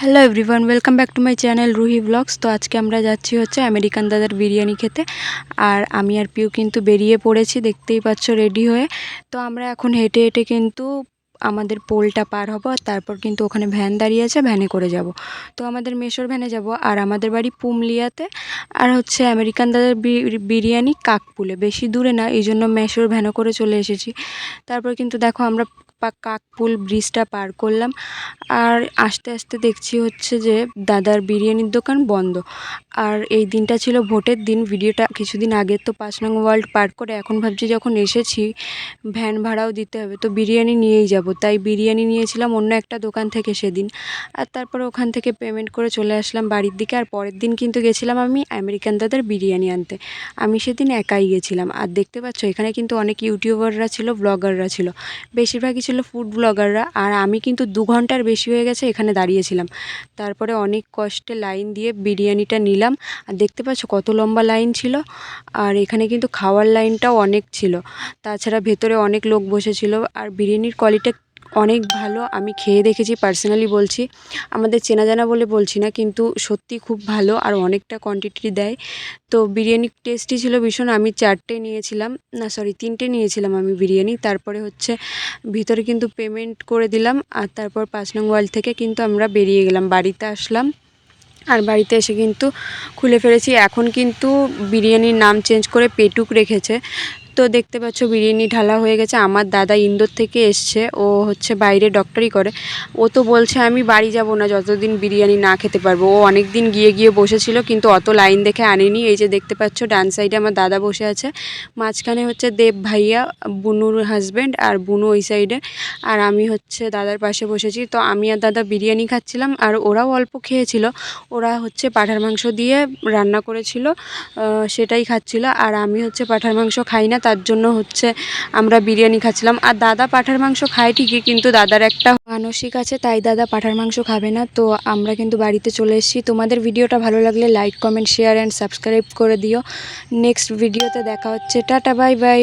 Hello everyone welcome back to my channel Ruhi vlogs তো আজকে আমরা যাচ্ছি হচ্ছে আমেরিকান দাদার বিরিয়ানি খেতে। আর আমি আর পিউ কিন্তু বেরিয়ে পড়েছি, দেখতেই পাচ্ছ রেডি হয়ে। তো আমরা এখন হেঁটে হেঁটে কিন্তু আমাদের পোলটা পার হব, আর তারপর কিন্তু ওখানে ভ্যান দাঁড়িয়ে আছে, ভ্যানে করে যাব। তো আমাদের মেশোর ভ্যানে যাব, আর আমাদের বাড়ি পুমলিয়াতে। আর হচ্ছে আমেরিকান দাদার বিরিয়ানি কাকপুলে। বেশি দূরে না এই জন্য মেশোর ভ্যানে করে চলে এসেছি। তারপর কিন্তু দেখো আমরা পা- কাকপুল ব্রিজটা পার করলাম। আর আস্তে আস্তে দেখছি হচ্ছে যে দাদার বিরিয়ানির দোকান বন্ধ। আর এই দিনটা ছিল ভোটের দিন, ভিডিওটা কিছুদিন আগে তো পাঁচ নং ওয়ার্ল্ড পার করে এখন ভাবছি যখন এসেছি, ভ্যান ভাড়াও দিতে হবে, তো বিরিয়ানি নিয়েই যাব। তাই বিরিয়ানি নিয়েছিলাম অন্য একটা দোকান থেকে সেদিন। আর তারপরে ওখান থেকে পেমেন্ট করে চলে আসলাম বাড়ির দিকে। আর পরের দিন কিন্তু গেছিলাম আমি আমেরিকান দাদার বিরিয়ানি আনতে। আমি সেদিন একাই গেছিলাম। আর দেখতে পাচ্ছ, এখানে কিন্তু অনেক ইউটিউবাররা ছিল ব্লগাররা ছিল। বেশিরভাগই ছিল ফুড ব্লগাররা আর আমি কিন্তু দু ঘণ্টার বেশি হয়ে গেছে এখানে দাঁড়িয়েছিলাম। তারপরে অনেক কষ্টে লাইন দিয়ে বিরিয়ানিটা নিলাম। আর দেখতে পাচ্ছ কত লম্বা লাইন ছিল। আর এখানে কিন্তু খাওয়ার লাইনটাও অনেক ছিল। তাছাড়া ভেতরে অনেক লোক বসেছিল। আর বিরিয়ানির কোয়ালিটি অনেক ভালো। আমি খেয়ে দেখেছি, পার্সোনালি বলছি। আমাদের চেনা জানা বলে বলছি না, কিন্তু সত্যি খুব ভালো আর অনেকটা কোয়ান্টিটি দেয়। তো বিরিয়ানি টেস্টি ছিল ভীষণ। আমি চারটে নিয়েছিলাম। না সরি তিনটে নিয়েছিলাম আমি বিরিয়ানি। তারপরে হচ্ছে ভিতরে কিন্তু পেমেন্ট করে দিলাম। আর তারপর পাঁচ নং ওয়ার্ল্ড থেকে কিন্তু আমরা বেরিয়ে গেলাম। বাড়িতে আসলাম। আর বাড়িতে এসে কিন্তু খুলে ফেলেছি। এখন কিন্তু বিরিয়ানির নাম চেঞ্জ করে পেটুক রেখেছে। তো দেখতে পাচ্ছ বিরিয়ানি ঢালা হয়ে গেছে। আমার দাদা ইন্দোর থেকে এসছে। ও হচ্ছে বাইরে ডক্টরি করে। ও তো বলছে, আমি বাড়ি যাব না। যতদিন বিরিয়ানি না খেতে পারব। ও অনেক দিন গিয়ে গিয়ে বসেছিল, কিন্তু অত লাইন দেখে আনেনি। এই যে দেখতে পাচ্ছ, ডান সাইডে আমার দাদা বসে আছে। মাঝখানে হচ্ছে দেব ভাইয়া, বুনুর হাজব্যান্ড আর বুনু ওই সাইডে আর আমি হচ্ছে দাদার পাশে বসেছি। তো আমি আর দাদা বিরিয়ানি খাচ্ছিলাম আর ওরাও অল্প খেয়েছিল। ওরা হচ্ছে পাঁঠার মাংস দিয়ে রান্না করেছিল সেটাই খাচ্ছিল। আর আমি হচ্ছে পাঁঠার মাংস খাই না তার জন্য হচ্ছে আমরা বিরিয়ানি খাচ্ছিলাম। আর দাদা পাঠার মাংস খায় ঠিকই, কিন্তু দাদার একটা মানসিক আছে, তাই দাদা পাঠার মাংস খাবে না। তো আমরা কিন্তু বাড়িতে চলে এসেছি। তোমাদের ভিডিওটা ভালো লাগলে like comment share and subscribe করে দিও। নেক্সট ভিডিওতে দেখা হচ্ছে। Tata bye bye